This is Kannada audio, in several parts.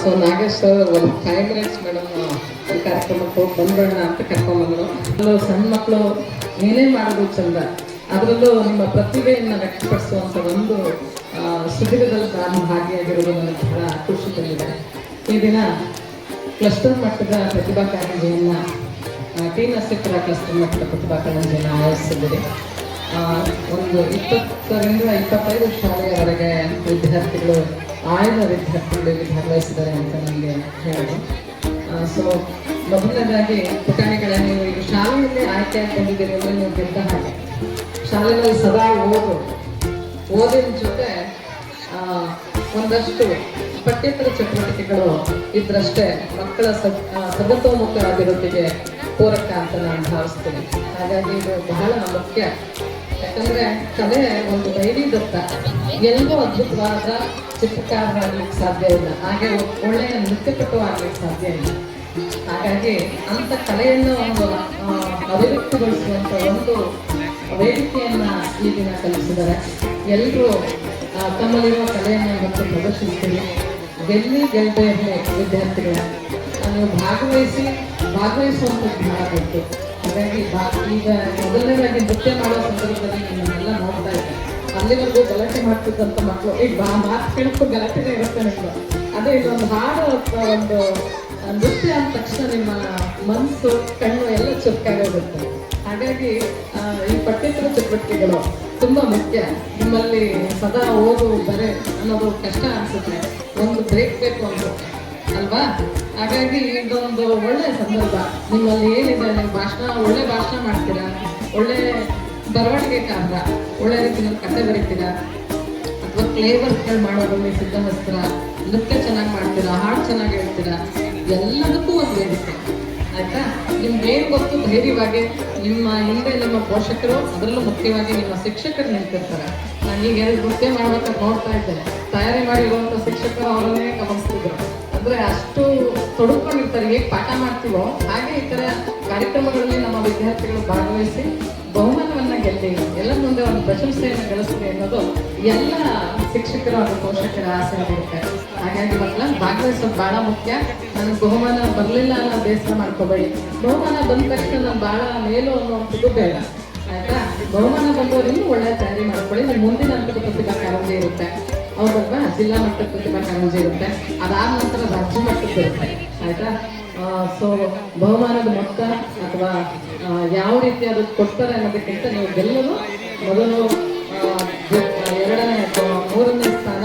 ಸೊ ನಾಗೇಶ್ ಸರ್ ಒಂದು ಫೈವ್ ಮಿನಿಟ್ಸ್ ಮೇಡಮ್ ಈ ಕಾರ್ಯಕ್ರಮಕ್ಕೆ ಹೋಗಿ ಬಂದ್ಬೇಡ ಅಂತ ಕರ್ಕೊಂಡ್ಬಂದ್ರು ಅಲ್ಲೂ ಸಣ್ಣ ಮಕ್ಕಳು ಏನೇ ಮಾಡೋದು ಚಂದ. ಅದರಲ್ಲೂ ನಿಮ್ಮ ಪ್ರತಿಭೆಯನ್ನು ವ್ಯಕ್ತಪಡಿಸುವಂಥ ಒಂದು ಶಿಬಿರದಲ್ಲಿ ನಾನು ಭಾಗಿಯಾಗಿರೋದು ನನಗೆ ಬಹಳ ಖುಷಿ ತಂದಿದೆ. ಈ ದಿನ ಕ್ಲಸ್ಟರ್ ಮಟ್ಟದ ಪ್ರತಿಭಾ ಕಾರಂಜಿಯನ್ನು ಟಿ ನರಸೀಪುರ ಕ್ಲಸ್ಟರ್ ಮಟ್ಟದ ಪ್ರತಿಭಾ ಕಾರಂಜಿಯನ್ನು ಆಯೋಜಿಸಿದ್ದೀರಿ. ಒಂದು ಇಪ್ಪತ್ತರಿಂದ ಇಪ್ಪತ್ತೈದು ಶಾಲೆಯವರೆಗೆ ವಿದ್ಯಾರ್ಥಿಗಳು ಆಯ್ದ ವಿದ್ಯಾರ್ಥಿಗಳು ಇಲ್ಲಿ ಭಾಗವಹಿಸಿದ್ದಾರೆ ಅಂತ ನನಗೆ ಹೇಳಿದೆ. ಸೊ ಮೊದಲನೇದಾಗಿ ಪುಟಾಣಿಗಳೇ ನೀವು ಈಗ ಶಾಲೆಯಲ್ಲಿ ಆಯ್ಕೆ ಹಾಕೊಂಡಿದ್ದೀರಿ ಅಂದರೆ ನೀವು ಗೆದ್ದ ಹಾಗೆ. ಶಾಲೆಗಳಲ್ಲಿ ಸದಾ ಓದು. ಓದಿನ ಜೊತೆ ಒಂದಷ್ಟು ಪಠ್ಯೇತರ ಚಟುವಟಿಕೆಗಳು ಇದ್ರಷ್ಟೇ ಮಕ್ಕಳ ಸದ್ ಆ, ಸರ್ವತೋಮುಖ ಅಭಿವೃದ್ಧಿಗೆ ಪೂರಕ ಅಂತ ನಾನು ಭಾವಿಸ್ತೇನೆ. ಹಾಗಾಗಿ ಇದು ಬಹಳ ಮುಖ್ಯ. ಯಾಕಂದ್ರೆ ಕಲೆ ಒಂದು ದತ್ತ. ಎಲ್ಲೋ ಅದ್ಭುತವಾದ ಚಿತ್ರಕಾರರಾಗ್ಲಿಕ್ಕೆ ಸಾಧ್ಯ ಇಲ್ಲ. ಹಾಗೆ ಒಳ್ಳೆಯ ನೃತ್ಯಪಟು ಆಗ್ಲಿಕ್ಕೆ ಸಾಧ್ಯ ಇಲ್ಲ. ಹಾಗಾಗಿ ಅಂತ ಕಲೆಯನ್ನು ಒಂದು ಆ, ಅಭಿವ್ಯಕ್ತಿಗೊಳಿಸುವಂತ ಒಂದು ವೇದಿಕೆಯನ್ನ ಈ ದಿನ ಕಲಿಸಿದ್ದಾರೆ. ಎಲ್ಲರೂ ತಮ್ಮಲ್ಲಿರುವ ಕಲೆಯನ್ನು ಇವತ್ತು ಪ್ರದರ್ಶಿಸ್ತೀವಿ. ಗೆಲ್ಲಿ ಗೆಲ್ಲದೆ ವಿದ್ಯಾರ್ಥಿಗಳ. ನೀವು ಭಾಗವಹಿಸಿ ಭಾಗವಹಿಸುವಂಥದ್ದು ಬೇಕು ಹಾಗಾಗಿ ಈಗ ಮೊದಲನೇದಾಗಿ ನೃತ್ಯ ಮಾಡೋ ಸಂದರ್ಭದಲ್ಲಿ ನಿಮ್ಮನ್ನೆಲ್ಲ ನೋಡ್ತಾ ಇದ್ದೆ. ಅಲ್ಲಿವರೆಗೂ ಗಲಾಟೆ ಮಾಡ್ತಿದ್ದಂಥ ಮಕ್ಕಳು ಈಗ ಬಾ, ಮಾತು ಕೇಳಕ್ಕೂ ಗಲಾಟೆನೇ ಇರುತ್ತೆ ನಿಮ್ಗೆ. ಅದೇ ಇದೊಂದು ಹಾಡು ಒಂದು ನೃತ್ಯ ಅಂದ ತಕ್ಷಣ ನಿಮ್ಮ ಮನಸ್ಸು ಕಣ್ಣು ಎಲ್ಲ ಚುರುಕಾಗೋಗುತ್ತೆ. ಹಾಗಾಗಿ ಈ ಪಠ್ಯೇತರ ಚಟುವಟಿಕೆಗಳು ತುಂಬ ಮುಖ್ಯ. ನಿಮ್ಮಲ್ಲಿ ಸದಾ ಓದು, ಬರೆ ಅನ್ನೋದು ಕಷ್ಟ ಅನಿಸುತ್ತೆ. ಒಂದು ಬ್ರೇಕ್ ಬೇಕು ಅಂತ ಅಲ್ವಾ? ಹಾಗಾಗಿ ಇದೊಂದು ಒಳ್ಳೆ ಸಂದರ್ಭ. ನಿಮ್ಮಲ್ಲಿ ಏನಿದೆ, ನೀವು ಭಾಷಣ, ಒಳ್ಳೆ ಭಾಷಣ ಮಾಡ್ತೀರಾ? ಒಳ್ಳೆ ಬರವಣಿಗೆಕಾರರ ಒಳ್ಳೆ ರೀತಿಯಲ್ಲಿ ಕತೆ ಬರೀತೀರಾ? ಅಥವಾ ಕ್ಲೇ ವರ್ಕ್ಗಳು ಸಿದ್ಧ ಸಿದ್ಧಹಸ್ತ್ರ? ನೃತ್ಯ ಚೆನ್ನಾಗಿ ಮಾಡ್ತೀರಾ? ಹಾಡು ಚೆನ್ನಾಗಿ ಹೇಳ್ತೀರಾ? ಎಲ್ಲದಕ್ಕೂ ಒಂದು ವೇದಿಕೆ. ಆಯ್ತಾ? ನಿಮ್ಗೆ ಏನ್ ಗೊತ್ತು? ಧೈರ್ಯವಾಗಿ ನಿಮ್ಮ ಹಿಂದೆ ನಿಮ್ಮ ಪೋಷಕರು, ಅದರಲ್ಲೂ ಮುಖ್ಯವಾಗಿ ನಿಮ್ಮ ಶಿಕ್ಷಕರು ನಿಂತಿರ್ತಾರೆ. ನಾನು ಈಗ ಎರಡು ನೃತ್ಯ ಮಾಡ್ಬೇಕಂತ ನೋಡ್ತಾ ಇದ್ದೆ ತಯಾರಿ ಮಾಡಿರುವಂಥ ಶಿಕ್ಷಕರು ಅವರನ್ನೇ ಗಮನಿಸ್ತಿದ್ರು. ಅಂದ್ರೆ ಅಷ್ಟು ತೊಡಕೊಂಡಿರ್ತಾರೆ, ಹೇಗೆ ಪಾಠ ಮಾಡ್ತೀವೋ ಹಾಗೆ ಈ ತರ ಕಾರ್ಯಕ್ರಮಗಳಲ್ಲಿ ನಮ್ಮ ವಿದ್ಯಾರ್ಥಿಗಳು ಭಾಗವಹಿಸಿ ಬಹುಮಾನವನ್ನ ಗೆಲ್ಲಿ ಎಲ್ಲ ಮುಂದೆ ಒಂದು ಪ್ರಶಂಸೆಯನ್ನು ಗಳಿಸಲಿ ಅನ್ನೋದು ಎಲ್ಲ ಶಿಕ್ಷಕರು ಹಾಗೂ ಪೋಷಕರ ಆಸೆ ಆಗಿರುತ್ತೆ. ಹಾಗಾಗಿ ಮಕ್ಕಳ, ಭಾಗವಹಿಸೋದು ಬಹಳ ಮುಖ್ಯ. ನನಗೆ ಬಹುಮಾನ ಬರಲಿಲ್ಲ ಅನ್ನೋ ಬೇಸರ ಮಾಡ್ಕೋಬೇಡಿ. ಬಹುಮಾನ ಬಂದ ತಕ್ಷಣ ಬಹಳ ಮೇಲು ಅನ್ನುವಂಥದ್ದು ಬೇಡ. ಆಯ್ತಾ? ಬಹುಮಾನ ಬಂದವರಿಗೂ ಒಳ್ಳೆಯ ಒಳ್ಳೆ ತಯಾರಿ ಮಾಡ್ಕೊಳ್ಳಿ. ಮುಂದಿನ ಪ್ರತಿಭಾ ಕಾರಂಜಿ ಇರುತ್ತೆ. ಹೌದಲ್ವಾ? ಜಿಲ್ಲಾ ಮಟ್ಟದ ಪ್ರತಿಭಾ ಕಾರಂಜಿ ಇರುತ್ತೆ. ಅದಾದ ನಂತರ ರಾಜ್ಯ ಮಟ್ಟಕ್ಕೆ ಇರುತ್ತೆ. ಆಯ್ತಾ? ಸೊ ಬಹುಮಾನದ ಮೊತ್ತ ಅಥವಾ ಯಾವ ರೀತಿ ಅದು ಕೊಡ್ತಾರೆ ಅನ್ನೋದಕ್ಕಿಂತ ನೀವು ಗೆಲ್ಲಲು ಮೊದಲು ಎರಡನೇ ಅಥವಾ ಮೂರನೇ ಸ್ಥಾನ,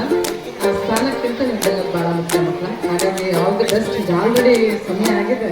ಆ ಸ್ಥಾನಕ್ಕಿಂತ ನೀವು ಗೆಲ್ಲೋದು ಬಹಳ ಮುಖ್ಯ ಮಕ್ಕಳ. ಹಾಗಾಗಿ ಆಲ್ ದಿ ಬೆಸ್ಟ್ ಆಲ್ರೆಡಿ ಸಮಯ ಆಗಿದೆ.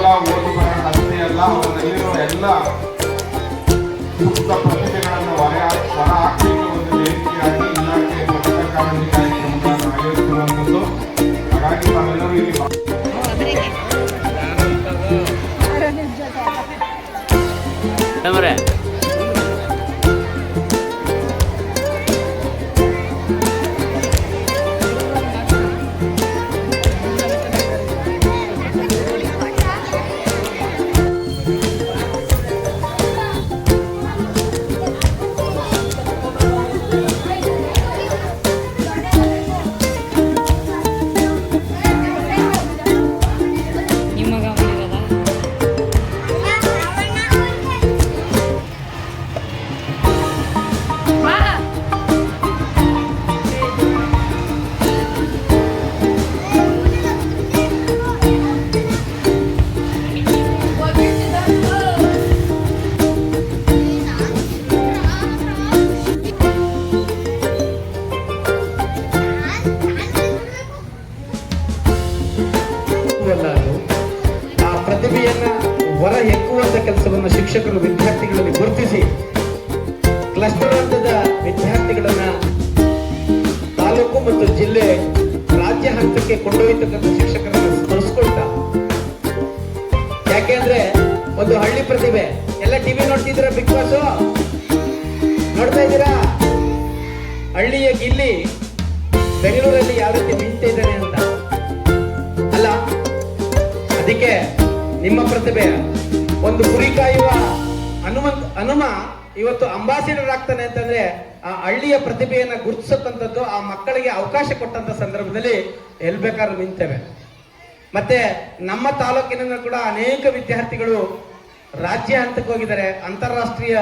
ಕೇವಲ ಓದುಗರ ಅಷ್ಟೇ ಅಲ್ಲ ಅವರಲ್ಲಿರೋ ಎಲ್ಲ ಸೂಕ್ತ ಪ್ರತಿಭೆಗಳನ್ನು ಹೊರ ಹೊರ ಹಾಕಬೇಕು ಒಂದು ವೇದಿಕೆಯಾಗಿ ಇಲಾಖೆ ಪತ್ರಕಾರರಿಗೆ ಕಾರ್ಯಕ್ರಮಗಳನ್ನು ಆಯೋಜಿಸುವಂಥದ್ದು. ಹಾಗಾಗಿ ನಾವೆಲ್ಲರೂ ಇಲ್ಲಿ ಹೊರ ಎಕ್ಕುವಂಥ ಕೆಲಸವನ್ನು ಶಿಕ್ಷಕರು ವಿದ್ಯಾರ್ಥಿಗಳಲ್ಲಿ ಗುರುತಿಸಿ ಕ್ಲಸ್ಟರ್ ಹಂತದ ವಿದ್ಯಾರ್ಥಿಗಳನ್ನ ತಾಲೂಕು ಮತ್ತು ಜಿಲ್ಲೆ ರಾಜ್ಯ ಹಂತಕ್ಕೆ ಕೊಂಡೊಯ್ತಕ್ಕಂಥ ಶಿಕ್ಷಕರನ್ನು ಯಾಕೆ ಯಾಕೆಂದ್ರೆ ಒಂದು ಹಳ್ಳಿ ಪ್ರತಿಭೆ. ಎಲ್ಲ ಟಿವಿ ನೋಡ್ತಿದ್ದೀರಾ ಬಿಗ್ ಬಾಸ್ ನೋಡ್ತಾ ಇದ್ದೀರಾ? ಹಳ್ಳಿಯ ಗಿಲ್ಲಿ ಬೆಂಗಳೂರಲ್ಲಿ ಯಾವ ರೀತಿ ನಿಂತಿದ್ದಾನೆ ಅಂತ. ನಿಮ್ಮ ಪ್ರತಿಭೆ. ಒಂದು ಗುರಿ ಕಾಯುವ ಹನುಮಂತ್ ಹನುಮ ಇವತ್ತು ಅಂಬಾಸಿಡರ್ ಆಗ್ತಾನೆ ಅಂತಂದ್ರೆ ಆ ಹಳ್ಳಿಯ ಪ್ರತಿಭೆಯನ್ನ ಗುರುತಿಸತಕ್ಕಂಥದ್ದು ಆ ಮಕ್ಕಳಿಗೆ ಅವಕಾಶ ಕೊಟ್ಟಂತ ಸಂದರ್ಭದಲ್ಲಿ ಬೇಕಾದ್ರೂ ನಿಂತೇವೆ. ಮತ್ತೆ ನಮ್ಮ ತಾಲೂಕಿನಿಂದ ಕೂಡ ಅನೇಕ ವಿದ್ಯಾರ್ಥಿಗಳು ರಾಜ್ಯ ಹಂತಕ್ಕೆ ಹೋಗಿದ್ದಾರೆ. ಅಂತಾರಾಷ್ಟ್ರೀಯ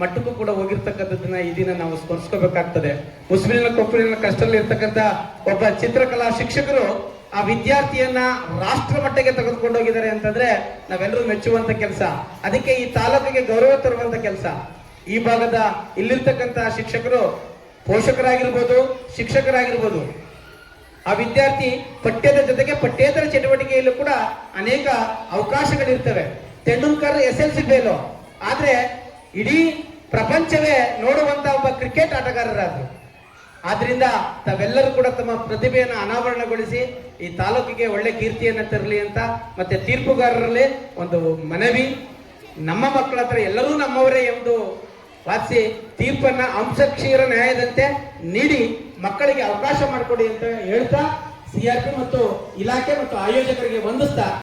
ಮಟ್ಟಕ್ಕೂ ಕೂಡ ಹೋಗಿರ್ತಕ್ಕಂಥದ್ದನ್ನ ಈ ದಿನ ನಾವು ಸ್ಮರಿಸ್ಕೋಬೇಕಾಗ್ತದೆ. ಮುಸ್ಲಿಂನ ಕೊಪ್ಪಲಿನ ಕಷ್ಟದಲ್ಲಿ ಇರ್ತಕ್ಕಂಥ ಒಬ್ಬ ಚಿತ್ರಕಲಾ ಶಿಕ್ಷಕರು ಆ ವಿದ್ಯಾರ್ಥಿಯನ್ನ ರಾಷ್ಟ್ರ ಮಟ್ಟಕ್ಕೆ ತೆಗೆದುಕೊಂಡೋಗಿದ್ದಾರೆ ಅಂತಂದ್ರೆ ನಾವೆಲ್ಲರೂ ಮೆಚ್ಚುವಂತ ಕೆಲಸ. ಅದಕ್ಕೆ ಈ ತಾಲೂಕಿಗೆ ಗೌರವ ತರುವಂತ ಕೆಲಸ. ಈ ಭಾಗದ ಇಲ್ಲಿರ್ತಕ್ಕಂತಹ ಶಿಕ್ಷಕರು ಪೋಷಕರಾಗಿರ್ಬೋದು, ಶಿಕ್ಷಕರಾಗಿರ್ಬೋದು. ಆ ವಿದ್ಯಾರ್ಥಿ ಪಠ್ಯದ ಜೊತೆಗೆ ಪಠ್ಯೇತರ ಚಟುವಟಿಕೆಯಲ್ಲೂ ಕೂಡ ಅನೇಕ ಅವಕಾಶಗಳಿರ್ತವೆ. ತೆಂಡೂಲ್ಕರ್ ಎಸ್ ಎಲ್ ಸಿ ಬೇಲು. ಆದ್ರೆ ಇಡೀ ಪ್ರಪಂಚವೇ ನೋಡುವಂತ ಒಬ್ಬ ಕ್ರಿಕೆಟ್ ಆಟಗಾರರಾದ್ರು. ಆದ್ರಿಂದ ತಾವೆಲ್ಲರೂ ಕೂಡ ತಮ್ಮ ಪ್ರತಿಭೆಯನ್ನು ಅನಾವರಣಗೊಳಿಸಿ ಈ ತಾಲೂಕಿಗೆ ಒಳ್ಳೆ ಕೀರ್ತಿಯನ್ನ ತರಲಿ ಅಂತ ಮತ್ತೆ ತೀರ್ಪುಗಾರರಲ್ಲಿ ಒಂದು ಮನವಿ. ನಮ್ಮ ಮಕ್ಕಳ ಹತ್ರ ಎಲ್ಲರೂ ನಮ್ಮವರೇ ಎಂದು ವಾಸಿ ತೀರ್ಪನ್ನ ಅಂಶಕ್ಷೀರ ನ್ಯಾಯದಂತೆ ನೀಡಿ ಮಕ್ಕಳಿಗೆ ಅವಕಾಶ ಮಾಡಿಕೊಡಿ ಅಂತ ಹೇಳ್ತಾ ಸಿಆರ್ಪಿ ಮತ್ತು ಇಲಾಖೆ ಮತ್ತು ಆಯೋಜಕರಿಗೆ ವಂದಿಸ್ತಾ